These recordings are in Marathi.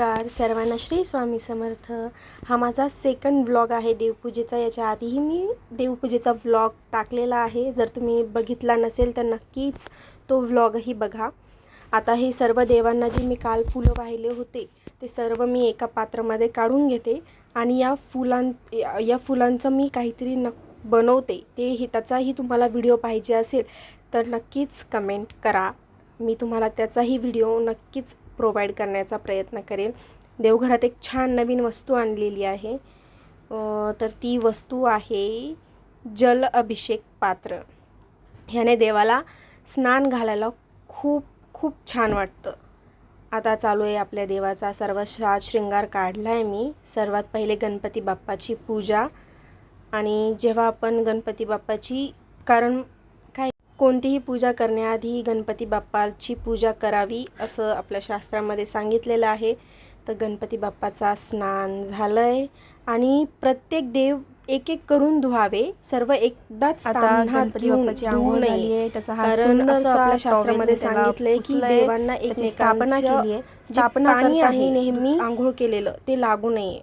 सर्वांना श्री स्वामी समर्थ. हा माझा सेकंड व्लॉग आहे देवपूजेचा. याच्या आधीही मी देवपूजेचा व्लॉग टाकलेला आहे. जर तुम्ही बघितला नसेल तर नक्कीच तो व्लॉगही बघा. आता हे सर्व देवांना जे मी काल फुलं वाहिले होते ते सर्व मी एका पात्रामध्ये काढून घेते आणि या फुलां या- फुलांचं मी काहीतरी न बनवते. ते हे त्याचाही तुम्हाला व्हिडिओ पाहिजे असेल तर नक्कीच कमेंट करा. मी तुम्हाला त्याचाही व्हिडिओ नक्कीच प्रोव्हाइड करण्याचा प्रयत्न करेन देवघरात एक छान नवीन वस्तू आणलेली आहे. तर ती वस्तू आहे जल अभिषेक पात्र. ह्याने देवाला स्नान घालायला खूप खूप छान वाटतं. आता चालू आहे आपल्या देवाचा सर्व शा शृंगार काढला आहे मी. सर्वात पहिले गणपती बाप्पाची पूजा आणि जेव्हा आपण गणपती बाप्पाची कारण कोणतीही पूजा करण्याआधी गणपती बाप्पाची पूजा करावी असं आपल्या शास्त्रामध्ये सांगितलेलं आहे. तर गणपती बाप्पाचा स्नान झालं आहे आणि प्रत्येक देव एक एक करून धुवावे. सर्व एकदाच कारण असं आपल्या शास्त्रामध्ये सांगितलंय की देवांना एकमेकांच्या स्थापना केली आहे स्थापना आहे नेहमी आंघोळ केलेलं ते लागू नये.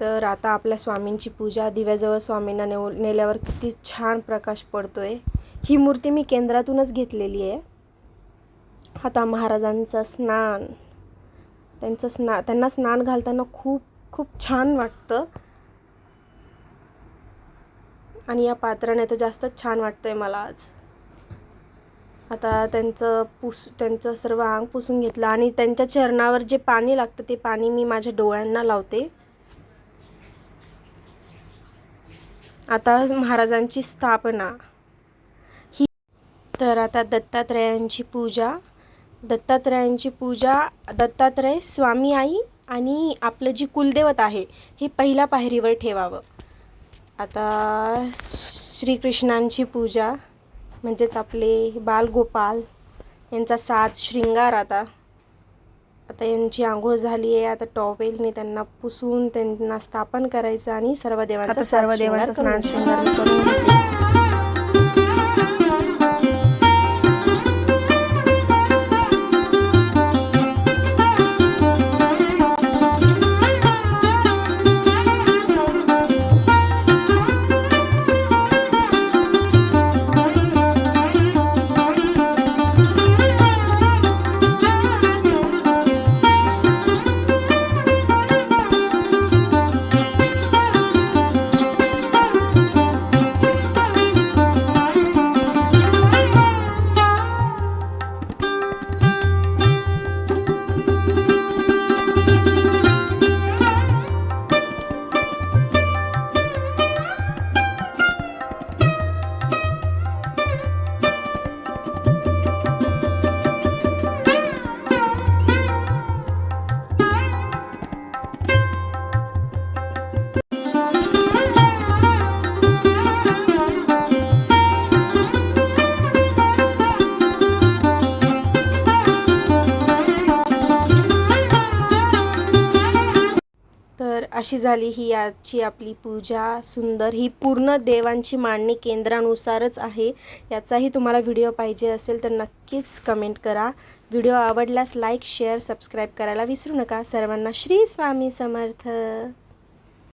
तर आता आपल्या स्वामींची पूजा दिव्याजवळ स्वामींना नेव नेल्यावर किती छान प्रकाश पडतो आहे ही मूर्ती मी केंद्रातूनच घेतलेली आहे. आता महाराजांचं स्नान. त्यांचं स्ना त्यांना स्नान घालताना खूप खूप छान वाटतं. आणि या पात्राने तर जास्तच छान वाटतं आहे मला आज. आता त्यांचं पुस त्यांचं सर्व अंग पुसून घेतलं आणि त्यांच्या चरणावर जे पाणी लागतं ते पाणी मी माझ्या डोळ्यांना लावते. आता महाराजांची स्थापना. ही तर आता दत्तात्रयांची पूजा. दत्तात्रयांची पूजा दत्तात्रय स्वामी आई आणि आपलं जी कुलदेवत आहे हे पहिल्या पायरीवर ठेवावं. आता श्रीकृष्णांची पूजा म्हणजेच आपले बालगोपाल यांचा साज शृंगार आता. आता यांची आंघोळ झाली आहे आता टॉवेलने त्यांना पुसून त्यांना स्थापन करायचं आणि सर्व देवांचा सर्व देवांचा स्नान करून. अशी झाली ही याची आपली पूजा सुंदर ही पूर्ण देवांची मांडणी केंद्रानुसारच आहे याचाही तुम्हाला व्हिडिओ पाहिजे असेल तर नक्कीच कमेंट करा. व्हिडिओ आवडल्यास लाईक शेअर सबस्क्राईब करायला विसरू नका. सर्वांना श्री स्वामी समर्थ.